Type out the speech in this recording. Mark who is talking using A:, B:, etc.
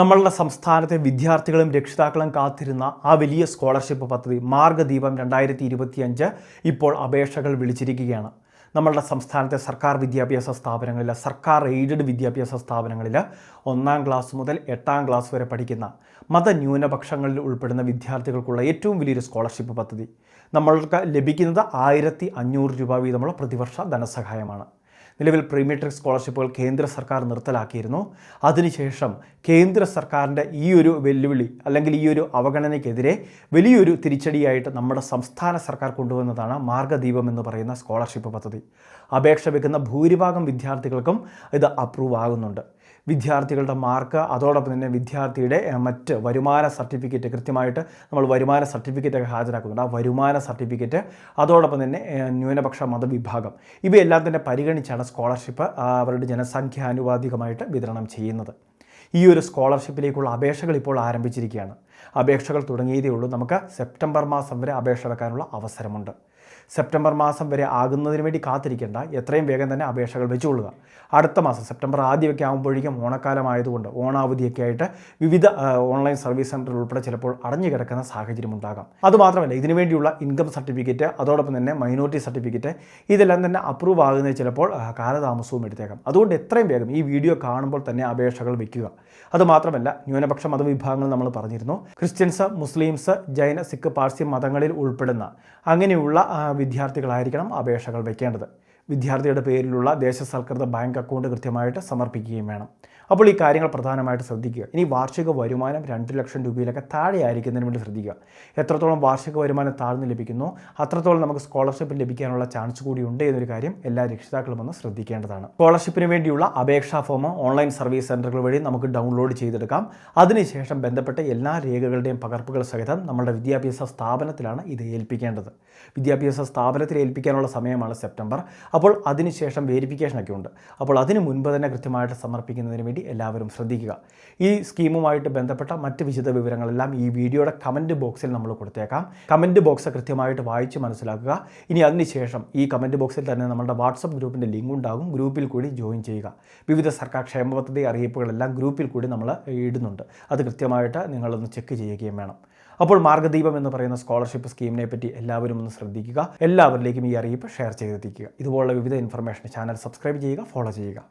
A: നമ്മളുടെ സംസ്ഥാനത്തെ വിദ്യാർത്ഥികളും രക്ഷിതാക്കളും കാത്തിരുന്ന ആ വലിയ സ്കോളർഷിപ്പ് പദ്ധതി മാർഗദീപം രണ്ടായിരത്തി ഇരുപത്തിയഞ്ച് ഇപ്പോൾ അപേക്ഷകൾ വിളിച്ചിരിക്കുകയാണ്. നമ്മളുടെ സംസ്ഥാനത്തെ സർക്കാർ വിദ്യാഭ്യാസ സ്ഥാപനങ്ങളിൽ സർക്കാർ എയ്ഡഡ് വിദ്യാഭ്യാസ സ്ഥാപനങ്ങളിൽ ഒന്നാം ക്ലാസ് മുതൽ എട്ടാം ക്ലാസ് വരെ പഠിക്കുന്ന മതന്യൂനപക്ഷങ്ങളിൽ ഉൾപ്പെടുന്ന വിദ്യാർത്ഥികൾക്കുള്ള ഏറ്റവും വലിയൊരു സ്കോളർഷിപ്പ് പദ്ധതി. നമ്മൾക്ക് ലഭിക്കുന്നത് ആയിരത്തി അഞ്ഞൂറ് രൂപ വീതമുള്ള പ്രതിവർഷ ധനസഹായമാണ്. നിലവിൽ പ്രീമെട്രിക് സ്കോളർഷിപ്പുകൾ കേന്ദ്ര സർക്കാർ നിർത്തലാക്കിയിരുന്നു. അതിനുശേഷം കേന്ദ്ര സർക്കാരിന്റെ ഈ ഒരു വെല്ലുവിളി അല്ലെങ്കിൽ ഈ ഒരു അവഗണനയ്ക്കെതിരെ വലിയൊരു തിരിച്ചടിയായിട്ട് നമ്മുടെ സംസ്ഥാന സർക്കാർ കൊണ്ടുവന്നതാണ് മാർഗദീപം എന്ന് പറയുന്ന സ്കോളർഷിപ്പ് പദ്ധതി. അപേക്ഷ വെക്കുന്ന ഭൂരിഭാഗം വിദ്യാർത്ഥികൾക്കും ഇത് അപ്രൂവ് ആകുന്നുണ്ട്. വിദ്യാർത്ഥികളുടെ മാർക്ക് അതോടൊപ്പം തന്നെ വിദ്യാർത്ഥിയുടെ മറ്റ് വരുമാന സർട്ടിഫിക്കറ്റ് കൃത്യമായിട്ട് നമ്മൾ വരുമാന സർട്ടിഫിക്കറ്റ് ഒക്കെ ഹാജരാക്കുന്നുണ്ട്. ആ വരുമാന സർട്ടിഫിക്കറ്റ് അതോടൊപ്പം തന്നെ ന്യൂനപക്ഷ മതവിഭാഗം. ഇവയെല്ലാം തന്നെ പരിഗണിച്ചാണ് സ്കോളർഷിപ്പ് അവരുടെ ജനസംഖ്യാനുപാതികമായിട്ട് വിതരണം ചെയ്യുന്നത്. ഈ ഒരു സ്കോളർഷിപ്പിലേക്കുള്ള അപേക്ഷകൾ ഇപ്പോൾ ആരംഭിച്ചിരിക്കുകയാണ്. അപേക്ഷകൾ തുടങ്ങിയതേ ഉള്ളൂ. നമുക്ക് സെപ്റ്റംബർ മാസം വരെ അപേക്ഷ വെക്കാനുള്ള അവസരമുണ്ട്. സെപ്റ്റംബർ മാസം വരെ ആകുന്നതിന് വേണ്ടി കാത്തിരിക്കേണ്ട എത്രയും വേഗം തന്നെ അപേക്ഷകൾ വെച്ചുകൊള്ളുക. അടുത്ത മാസം സെപ്റ്റംബർ ആദ്യമൊക്കെ ആകുമ്പോഴേക്കും ഓണക്കാലമായതുകൊണ്ട് ഓണാവധിയൊക്കെ ആയിട്ട് വിവിധ ഓൺലൈൻ സർവീസ് സെന്റർ ഉൾപ്പെടെ ചിലപ്പോൾ അടഞ്ഞു കിടക്കുന്ന സാഹചര്യം ഉണ്ടാകാം. അതുമാത്രമല്ല ഇതിനു വേണ്ടിയുള്ള ഇൻകം സർട്ടിഫിക്കറ്റ് അതോടൊപ്പം തന്നെ മൈനോറിറ്റി സർട്ടിഫിക്കറ്റ് ഇതെല്ലാം തന്നെ അപ്രൂവ് ആകുന്നത് ചിലപ്പോൾ കാലതാമസവും എടുത്തേക്കാം. അതുകൊണ്ട് എത്രയും വേഗം ഈ വീഡിയോ കാണുമ്പോൾ തന്നെ അപേക്ഷകൾ വയ്ക്കുക അതുമാത്രമല്ല ന്യൂനപക്ഷ മതവിഭാഗങ്ങൾ നമ്മൾ പറഞ്ഞിരുന്നു. ക്രിസ്ത്യൻസ് മുസ്ലിംസ് ജൈന സിഖ് പാർസി മതങ്ങളിൽ ഉൾപ്പെടുന്ന അങ്ങനെയുള്ള വിദ്യാർത്ഥികളായിരിക്കണം അപേക്ഷകൾ വെക്കേണ്ടത്. വിദ്യാർത്ഥിയുടെ പേരിലുള്ള ദേശസൽകൃത ബാങ്ക് അക്കൗണ്ട് കൃത്യമായിട്ട് സമർപ്പിക്കുകയും വേണം. അപ്പോൾ ഈ കാര്യങ്ങൾ പ്രധാനമായിട്ട് ശ്രദ്ധിക്കുക. ഇനി വാർഷിക വരുമാനം രണ്ട് ലക്ഷം രൂപയിലൊക്കെ താഴെ ആയിരിക്കുന്നതിന് വേണ്ടി ശ്രദ്ധിക്കുക. എത്രത്തോളം വാർഷിക വരുമാനം താഴ്ന്നു ലഭിക്കുന്നു അത്രത്തോളം നമുക്ക് സ്കോളർഷിപ്പ് ലഭിക്കാനുള്ള ചാൻസ് കൂടി ഉണ്ട് എന്നൊരു കാര്യം എല്ലാ രക്ഷിതാക്കളും ഒന്ന് ശ്രദ്ധിക്കേണ്ടതാണ്. സ്കോളർഷിപ്പിന് വേണ്ടിയുള്ള അപേക്ഷാ ഫോം ഓൺലൈൻ സർവീസ് സെന്ററുകൾ വഴി നമുക്ക് ഡൗൺലോഡ് ചെയ്തെടുക്കാം. അതിനുശേഷം ബന്ധപ്പെട്ട എല്ലാ രേഖകളുടെയും പകർപ്പുകൾ സഹിതം നമ്മുടെ വിദ്യാഭ്യാസ സ്ഥാപനത്തിലാണ് ഇത് ഏൽപ്പിക്കേണ്ടത്. വിദ്യാഭ്യാസ സ്ഥാപനത്തിൽ ഏൽപ്പിക്കാനുള്ള സമയമാണ് സെപ്റ്റംബർ. അപ്പോൾ അതിനുശേഷം വേരിഫിക്കേഷനൊക്കെ ഉണ്ട്. അപ്പോൾ അതിന് മുൻപ് തന്നെ കൃത്യമായിട്ട് സമർപ്പിക്കുന്നതിന് വേണ്ടി എല്ലാവരും ശ്രദ്ധിക്കുക. ഈ സ്കീമുമായിട്ട് ബന്ധപ്പെട്ട മറ്റ് വിശദ വിവരങ്ങളെല്ലാം ഈ വീഡിയോയുടെ കമന്റ് ബോക്സിൽ നമ്മൾ കൊടുത്തേക്കാം. കമന്റ് ബോക്സ് കൃത്യമായിട്ട് വായിച്ച് മനസ്സിലാക്കുക. ഇനി അതിനുശേഷം ഈ കമന്റ് ബോക്സിൽ തന്നെ നമ്മുടെ വാട്സപ്പ് ഗ്രൂപ്പിന്റെ ലിങ്ക് ഉണ്ടാകും. ഗ്രൂപ്പിൽ കൂടി ജോയിൻ ചെയ്യുക. വിവിധ സർക്കാർ ക്ഷേമ പദ്ധതി അറിയിപ്പുകളെല്ലാം ഗ്രൂപ്പിൽ കൂടി നമ്മൾ ഇടുന്നുണ്ട്. അത് കൃത്യമായിട്ട് നിങ്ങളൊന്ന് ചെക്ക് ചെയ്യുകയും വേണം. അപ്പോൾ മാർഗദീപം എന്ന് പറയുന്ന സ്കോളർഷിപ്പ് സ്കീമിനെ പറ്റി എല്ലാവരും ഒന്ന് ശ്രദ്ധിക്കുക. എല്ലാവരിലേക്കും ഈ അറിയിപ്പ് ഷെയർ ചെയ്തെത്തിക്കുക. ഇതുപോലുള്ള വിവിധ ഇൻഫർമേഷൻ ചാനൽ സബ്സ്ക്രൈബ് ചെയ്യുക ഫോളോ ചെയ്യുക.